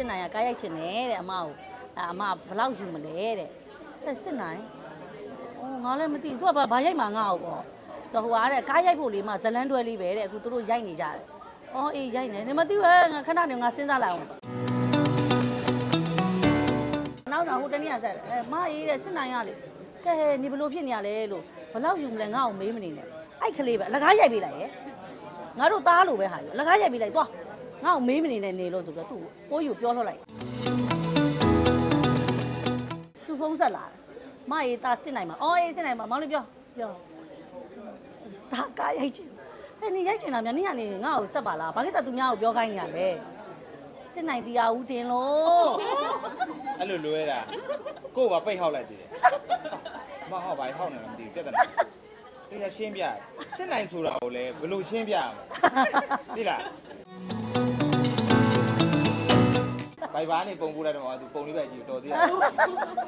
စစ်နိုင်ကကားရိုက်ချင်တယ်တဲ့အမကိုအဲအမဘယ်လောက်ယူမလဲတဲ့အဲစစ်နိုင်အော်ငါလည်းမသိဘူးသူကဘာဘာရိုက်မှာငါ့ကိုပေါ့ဆိုတော့ဟိုအားတဲ့ကားရိုက်ဖို့လေးမှဇလန်းတွဲလေးပဲတဲ့အခုသူတို့ရိုက်နေကြတယ်အော်အေးရိုက်နေနေမသိဘူးဟဲ့ငါခဏနေငါစဉ်းစားလိုက်အောင်နောက်တော့ဟိုတနေ့ကဆက်တယ်အဲမအေးတဲ့စစ်နိုင်ရလေကဲနေဘလို့ဖြစ်နေရလဲလို့ဘယ်လောက်ယူမလဲငါ့ကိုမေးမနေနဲ့အဲ့ကလေးပဲအလကားရိုက်ပေးလိုက်ရဲ့ငါတို့သားလိုပဲဟာယူအလကားရိုက်ပြီးလိုက်သွား ငါ့ကိုမေးမနေနဲ့နေလို့ဆိုပြီးတော့သူ့ကိုပိုးယူပြောလှုပ်လိုက်သူဖုန်းဆက်လာတယ်မအေးသားစစ်နိုင်မှာအော်အေးစစ်နိုင်မှာမောင်လေးပြောပြောဒါကားရိုက်ချင်ဟဲ့နေရိုက်ချင်တာများနေရနေငါ့ကိုဆက်ပါလားဘာကိစ္စသူများကိုပြောခိုင်းနေရလဲစစ်နိုင်တရားဦးတင်လို့အဲ့လိုလွဲတာကို့ကပိတ်ဟောက်လိုက်သေးတယ်မဟောက်ပါဟောက်နေတယ်မသိဘူးပြဿနာဒီကရှင်းပြစစ်နိုင်ဆိုတာကိုလည်းဘယ်လိုရှင်းပြရမလဲသိလား ဘိုင်ဘာနေပုံပို့လိုက်တော့သူပုံလေးပဲကြည့်တော်သေးတယ်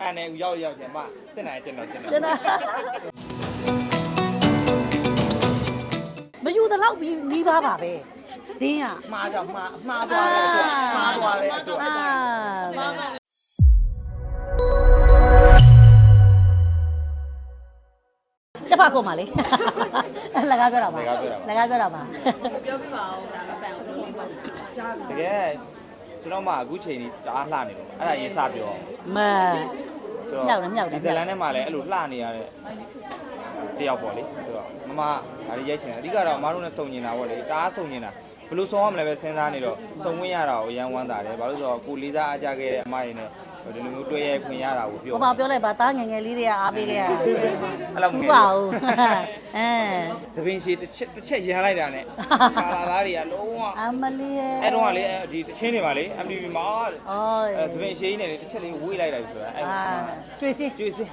အဲ့နဲ့ရောက်ရောက်ချင်မစစ်နိုင်ကျွန်တော်ကျွန်တော်ကျွန်တော်မယူသလောက်ပြီးနီးပါပါပဲဒင်းကမှားကြောင့်မှားမှားသွားတဲ့အတွက်မှားသွားတဲ့အတွက်အာချက်ဖကုန်ပါလေလကားပြောတာပါလကားပြောတာပါပြောပြပါဦးဒါမပန်ဘူးလေးပါတကယ် ကျွန်တော်မှအခုချိန်ကြီးကြားလှနေတော့အဲ့ဒါရေးစပြောအောင်မဆိုတော့မြောက်တယ်မြောက်တယ်ဒီဇလန်ထဲမှာလည်းအဲ့လိုလှနေရတဲ့တယောက်ပေါ့လေဆိုတော့မမဒါလေးရိုက်ချင်တယ်အဓိကတော့အမားတို့နဲ့စုံညင်တာပေါ့လေတအားစုံညင်တာဘယ်လိုစုံရမလဲပဲစဉ်းစားနေတော့စုံဝင်ရတာကိုအရန်ဝမ်းသာတယ်ဘာလို့လဲဆိုတော့ကိုလေးစားအားကြခဲ့တဲ့အမတွေနဲ့ ဒီလိုမျိုးတွေ့ရခွင့်ရတာကိုပြောဟိုမှာပြောလိုက်ပါသားငယ်ငယ်လေးတွေကအားပေးခဲ့ရအဲ့လောက်ငယ်ထူပါဦးအဲသပင်ရှည်တစ်ချက်တစ်ချက်ရမ်းလိုက်တာနဲ့ကာလာသားတွေကလုံးဝအမလေးရဲ့အဲ့တော့ကလေဒီတချင်းတွေမှာလေ MTV မှာအော်အဲသပင်ရှည်ကြီးနဲ့လေတစ်ချက်လေးဝေးလိုက်တာဆိုတာအဲ့အာကျွေးစီကျွေးစင်း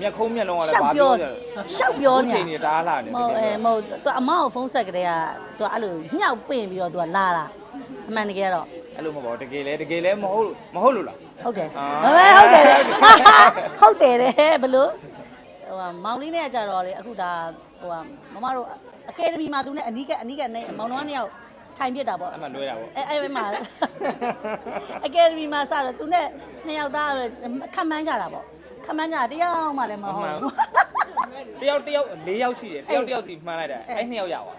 မျက်ခုံးမျက်လုံးကလည်းရှောက်ဘာပြောပြောကြလဲရှောက်ပြောနေချိန်နေတအားလာနေမဟုတ်အဲမဟုတ်သူအမကိုဖုန်းဆက်ကလေးကသူအဲ့လိုညှောက်ပင့်ပြီးတော့သူကလာတာအမှန်တကယ်တော့အဲ့လိုမဟုတ်ပါဘူးတကယ်လဲတကယ်လဲမဟုတ်မဟုတ်လို့လား ဟုတ်တယ်အာဘယ်ဟုတ်တယ်လေဟုတ်တယ်လေဘလို့ဟိုမောင်လေးနဲ့ကြတော့လေအခုဒါဟိုမမတို့အကယ်ဒမီမှာသူနဲ့အနီးကအနီးကနဲ့မောင်နှောင်းနှစ်ယောက်ထိုင်ပြစ်တာပေါ့အဲ့မှလွဲတာပေါ့အဲအဲ့မှာအကယ်ဒမီမှာစတော့သူနဲ့နှစ်ယောက်သားခန့်မှန်းကြတာပေါ့ခန့်မှန်းကြတာတရားမှလည်းမဟုတ်ဘူးတယောက်တယောက်၄ယောက်ရှိတယ်တယောက်တယောက်စီမှန်းလိုက်တာအဲ့နှစ်ယောက်ရပါ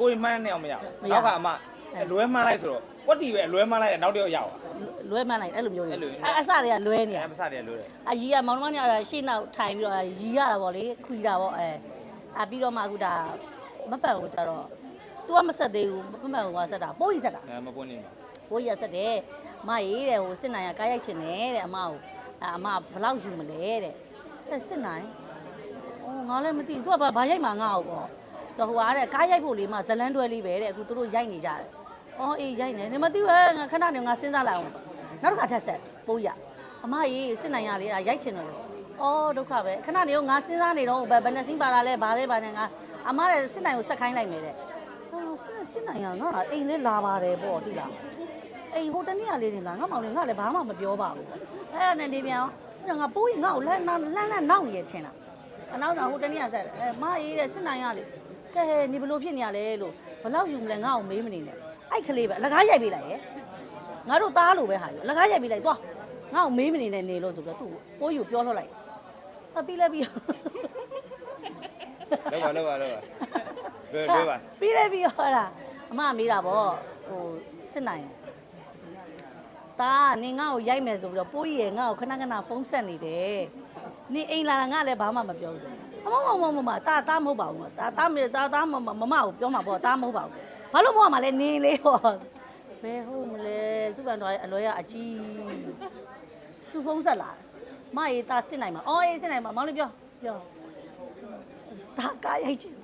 ကိုယ်မှန်းတဲ့နှစ်ယောက်မရဘူးနောက်ကအမလွဲမှန်းလိုက်ဆိုတော့ ကွက်တီပဲလွဲမှန်းလိုက်တယ်နောက်တစ်ယောက်ရပါလွဲမှန်းလိုက်အဲ့လိုမျိုးတွေအဲ့လိုအဲ့အစတွေကလွဲနေရ အဲ့မစတယ်လွဲတယ်အကြီးကမောင်နှမနဲ့ရှေ့နောက်ထိုင်ပြီးတော့ရီရတာပေါ့လေခွီတာပေါ့အဲအပြီးတော့မှအခုဒါမပန်ကိုကြတော့ तू ကမဆက်သေးဘူးမပန်ကိုကဆက်တာပိုးကြီးဆက်တာအဲမပွန်းနေပါပိုးကြီးကဆက်တယ်မရေးတဲ့ဟိုစစ်နိုင်ကကားရိုက်ချင်တယ်တဲ့အမကိုအဲအမဘယ်လောက်ယူမလဲတဲ့အဲစစ်နိုင်အော်ငါလည်းမသိဘူး तू ကဘာဘာရိုက်မှာငါ့ကိုပေါ့ဆိုတော့ဟိုအားတဲ့ကားရိုက်ဖို့လေးမှဇလန်းတွဲလေးပဲတဲ့အခုသူတို့ရိုက်နေကြတယ် အော်အေးရိုက်နေနေမသိဘူးဟဲ့ငါခဏနေငါစဉ်းစားလိုက်အောင်နောက်တစ်ခါထပ်ဆက်ပိုးရအမရေးစစ်နိုင်ရလေရိုက်ချင်တယ်လို့အော်ဒုက္ခပဲခဏနေတော့ငါစဉ်းစားနေတော့ဘယ်ဘယ်နှစင်းပါလာလဲဘာလဲဘာလဲငါအမလည်းစစ်နိုင်ကိုဆက်ခိုင်းလိုက်မယ်တဲ့အော်စစ်စစ်နိုင်ကငါအိမ်လေးလာပါတယ်ပေါ့တိလားအိမ်ဟိုတနေ့ကလေးနေလာငါမောင်လေးငါလည်းဘာမှမပြောပါဘူးအဲ့ဒါနဲ့နေပြန်အောင်ငါပိုးရင်ငါ့ကိုလန့်လန့်လန့်လန့်နောက်နေရချင်းလားအနောက်တော့ဟိုတနေ့ကဆက်တယ်အဲမအေးတဲ့စစ်နိုင်ရလေကဲနေဘလို့ဖြစ်နေရလဲလို့ဘယ်လောက်ယူမလဲငါ့ကိုမေးမနေနဲ့ အဲ့ကလေးပဲအလကားရိုက်ပေးလိုက်ရဲ့ငါတို့သားလိုပဲဟာယူအလကားရိုက်ပေးလိုက်သွားငါ့ကိုမေးမနေနဲ့နေလို့ဆိုပြီးတော့သူ့ကိုပိုးယူပြောလှုပ်လိုက်အပြီးလည်းပြီးလောက်ပါလောက်ပါလောက်ပါလွဲလွဲပါပြီးလည်းပြီးဟောတာအမမေးတာဗောဟိုစစ်နိုင်တာနင်ငါ့ကိုရိုက်မယ်ဆိုပြီးတော့ပိုးကြီးရဲ့ငါ့ကိုခဏခဏဖုန်းဆက်နေတယ်နင်အိမ်လာတာငါလည်းဘာမှမပြောဘူးအမမမမမတာတာမဟုတ်ပါဘူးတာတာမေတာတာမမမမကိုပြောမှာဗောတာမဟုတ်ပါဘူး ဘာလို့မဟုတ်မှာလဲနင်လေးဟောဘယ်ဟုတ်မလဲစုပန်တော်ရဲ့အလွဲကအကြီးသူဖုန်းဆက်လာမရေးတာစစ်နိုင်မှာအော်အေးစစ်နိုင်မှာမောင်လေးပြောပြောဒါကားရိုက်ချင်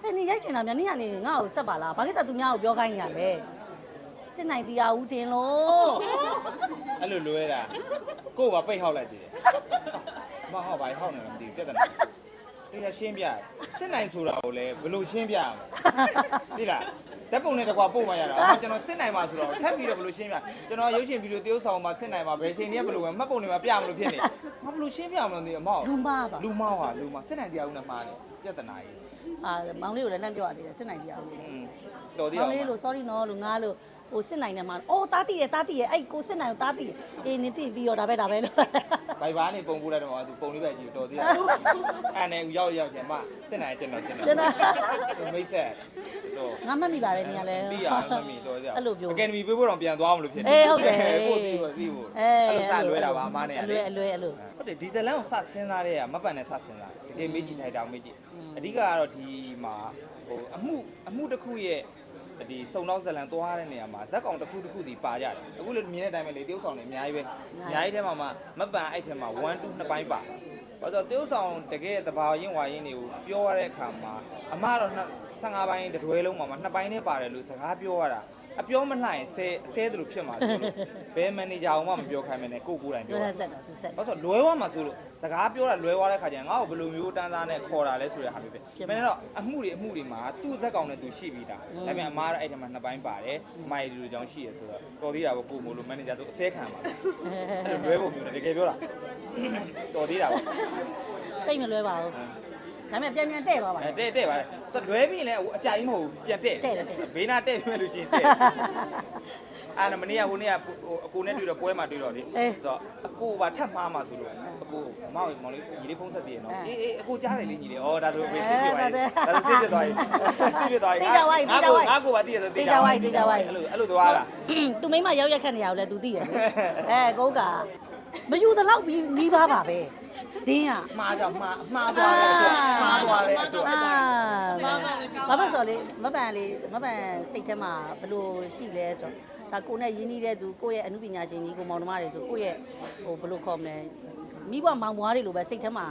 ဟဲ့နေရိုက်ချင်တာများနေရနေငါ့ကိုဆက်ပါလားဘာကိစ္စသူများကိုပြောခိုင်းနေရလဲစစ်နိုင်တရားဦးတင်လို့အဲ့လိုလွဲတာကို့ကပိတ်ဟောက်လိုက်သေးတယ်မဟောက်ပါဟောက်နေတယ်မသိဘူးပြဿနာဒီကရှင်းပြစစ်နိုင်ဆိုတာကိုလည်းဘယ်လိုရှင်းပြရမလဲသိလား ဓာတ်ပုံနဲ့တကွာပို့မှရတာအော်ကျွန်တော်စစ်နိုင်မှာဆိုတော့ထပ်ပြီးတော့ဘယ်လိုရှင်းပြကျွန်တော်ရုပ်ရှင်ဗီဒီယိုတရုပ်ဆောင်မှာစစ်နိုင်မှာဘယ်ချိန်တည်းဘယ်လိုပဲမှတ်ပုံတွေမှာပြမလို့ဖြစ်နေမဘယ်လိုရှင်းပြမလို့သိအမောက်လူမပါလူမောက်ဟာလူမောက်စစ်နိုင်တရားဦးနဲ့မှားတယ်ပြဿနာကြီးအာမောင်လေးကိုလည်းလမ်းပြောရတယ်စစ်နိုင်တရားဦးอืมတော်သေးမောအောင်င်လေးလို့ sorry နော်လို့ငါလို့ကိုစစ်နိုင်တယ်မှာအော်တားတည်ရတားတည်ရအဲ့ကိုစစ်နိုင်ကိုတားတည်အေးနင်တည်ပြီးတော့ဒါပဲဒါပဲလို့ ဘိုင်ဘာနေပုံပို့လိုက်တော့သူပုံလေးပဲကြည့်တော်သေးတယ်အဲ့နဲ့ရောက်ရောက်ချင်းမစစ်နိုင်ကျွန်တော်ကျွန်ကျွန်တော်တော်မိတ်ဆက် တော့ငါမှတ်မိပါတယ်နေရာလဲပြီးရမမီတော်ကြအဲ့လိုပြော အကယ်ဒမီပေးဖို့တော့ပြန်သွားမလို့ဖြစ်အေးဟုတ်တယ်ကိုပြီးဖို့ပြီးဖို့အဲအဲ့လိုစလွဲတာပါအမားနဲ့အလွယ်အလွယ်အလွယ်ဟုတ်တယ်ဒီဇလန်ကိုစစဉ်းစားတဲ့ကမပန်နဲ့စစဉ်းစားတကယ်မေးကြည့်ထိုက်တာမေးကြည့်အဓိကကတော့ဒီမှာဟိုအမှုအမှုတစ်ခုရဲ့ဒီစုံတော့ဇလန်သွားတဲ့နေရာမှာဇက်ကောင်တစ်ခုတစ်ခုစီပါကြတယ်အခုလည်းမြင်တဲ့အတိုင်းပဲလေတရုပ်ဆောင်နေအများကြီးပဲအများကြီးထဲမှာမှမပန်အဲ့ထဲမှာ1 2နှစ်ပိုင်းပါ ဘာလို့တရုပ်ဆောင်တကယ်တဘာရင်းဝါရင်းတွေကိုပြောရတဲ့အခါမှာအမတော့15ပိုင်းတစ်တွဲလုံးမှာနှစ်ပိုင်းနဲ့ပါတယ်လို့စကားပြောရတာအပြောမလှရင်ဆဲဆဲတယ်လို့ဖြစ်မှာဆိုလို့ဘယ်မန်နေဂျာမှမပြောခိုင်းမနဲ့ကိုကိုကိုယ်တိုင်ပြောလွယ်တာဆက်တော့သူဆက်ဘာလို့ဆိုလွဲသွားမှာဆိုလို့စကားပြောတာလွဲသွားတဲ့ခါကျရင်ငါ့ကိုဘယ်လိုမျိုးတန်းသားနဲ့ခေါ်တာလဲဆိုတဲ့ဟာမျိုးပဲဖြစ်ပါမင်းတော့အမှုတွေအမှုတွေမှာသူ့ဇက်ကောင်နဲ့သူရှိပြီးသားอืมဒါပေမဲ့အမားတော့အဲ့ထဲမှာနှစ်ပိုင်းပါတယ်အမိုင်ဒီလိုကြောင့်ရှိရဆိုတော့တော်သေးတာပေါ့ကိုမို့လို့မန်နေဂျာသူအစဲခံပါအဲ့လိုလွဲဖို့မျိုးတယ်တကယ်ပြောတာ တော်သေးတာပေါ့တိတ်မလွယ်ပါဘူးဒါပေမဲ့ပြန်ပြန်တဲ့သွားပါအဲတဲ့တဲ့ပါတယ်သူလွဲပြီးရင်လည်းဟိုအကြိုက်မဟုတ်ဘူးပြန်တဲ့တဲ့တယ်တဲ့ဘေးနာတဲ့ပြမဲ့လို့ရှိရင်တဲ့အဲ့ဒါမနေ့ကဟိုနေ့ကဟိုအကိုနဲ့တွေ့တော့ပွဲမှာတွေ့တော့လေအေးဆိုတော့အကိုပါထပ်မှားမှာဆိုလို့အကိုမောင်မောင်လေးညီလေးဖုံးဆက်တည်ရနော်အဲအေးအေးအကိုကြားတယ်လေညီလေးဩဒါဆိုပဲစစ်ပြသွားအဲပြီဒါဒါဆိုစစ်ပြသွားပြီစစ်ပြသွားပြီတေချာဝိုင်းတေချာဝိုင်းငါကိုပါတည်ရဆိုတေချာဝိုင်းတေချာဝိုင်းအဲ့လိုအဲ့လိုသွားတာသူမိမရောက်ရက်ခတ်နေရအောင်လဲသူသိရအဲကိုက မယူသလောက်ပြီးနီးပါပါပဲဒင်းကမှားကြမှားမှားသွားတဲ့အတွက်မှားသွားတဲ့အတွက်အာဘာမဆိုလေမပန်လေမပန်စိတ်ထဲမှာဘယ်လိုရှိလဲဆိုတော့ဒါကိုနဲ့ရင်းနှီးတဲ့သူကိုယ့်ရဲ့အမှုပညာရှင်ကြီးကိုမောင်နှမတွေဆိုကိုယ့်ရဲ့ဟိုဘယ်လိုခေါ်မလဲမိဘမောင်မွားတွေလိုပဲစိတ်ထဲမှာ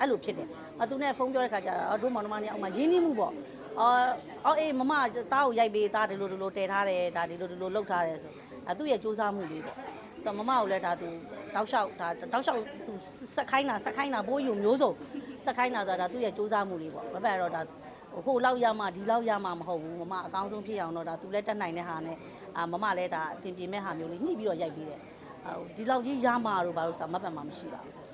အဲ့လိုဖြစ်တယ်အသူနဲ့ဖုန်းပြောတဲ့ခါကျတော့တို့မောင်နှမတွေအောက်မှာရင်းနှီးမှုပေါ့အော်အော်အေးမမတားကိုရိုက်ပေးတာဒီလိုဒီလိုတည်ထားတယ်ဒါဒီလိုဒီလိုလုပ်ထားတယ်ဆိုအဲသူ့ရဲ့စူးစမ်းမှုလေးပေါ့ဆိုတော့မမကိုလည်းဒါသူ တောက်လျှောက်ဒါတောက်လျှောက်သူဆက်ခိုင်းတာဆက်ခိုင်းတာဘိုးယူမျိုးစုံဆက်ခိုင်းတာဆိုတာဒါသူ့ရဲ့စူးစမ်းမှုလေးပေါ့မပန်တော့ဒါဟိုလောက်ရမှဒီလောက်ရမှမဟုတ်ဘူးမမအကောင်းဆုံးဖြစ်အောင်တော့ဒါသူလည်းတက်နိုင်တဲ့ဟာနဲ့အာမမလည်းဒါအဆင်ပြေမဲ့ဟာမျိုးလေးညှိပြီးတော့ရိုက်ပြီးတယ်ဟိုဒီလောက်ကြီးရမှတော့ဘာလို့ဆိုမပန်မှမရှိပါဘူး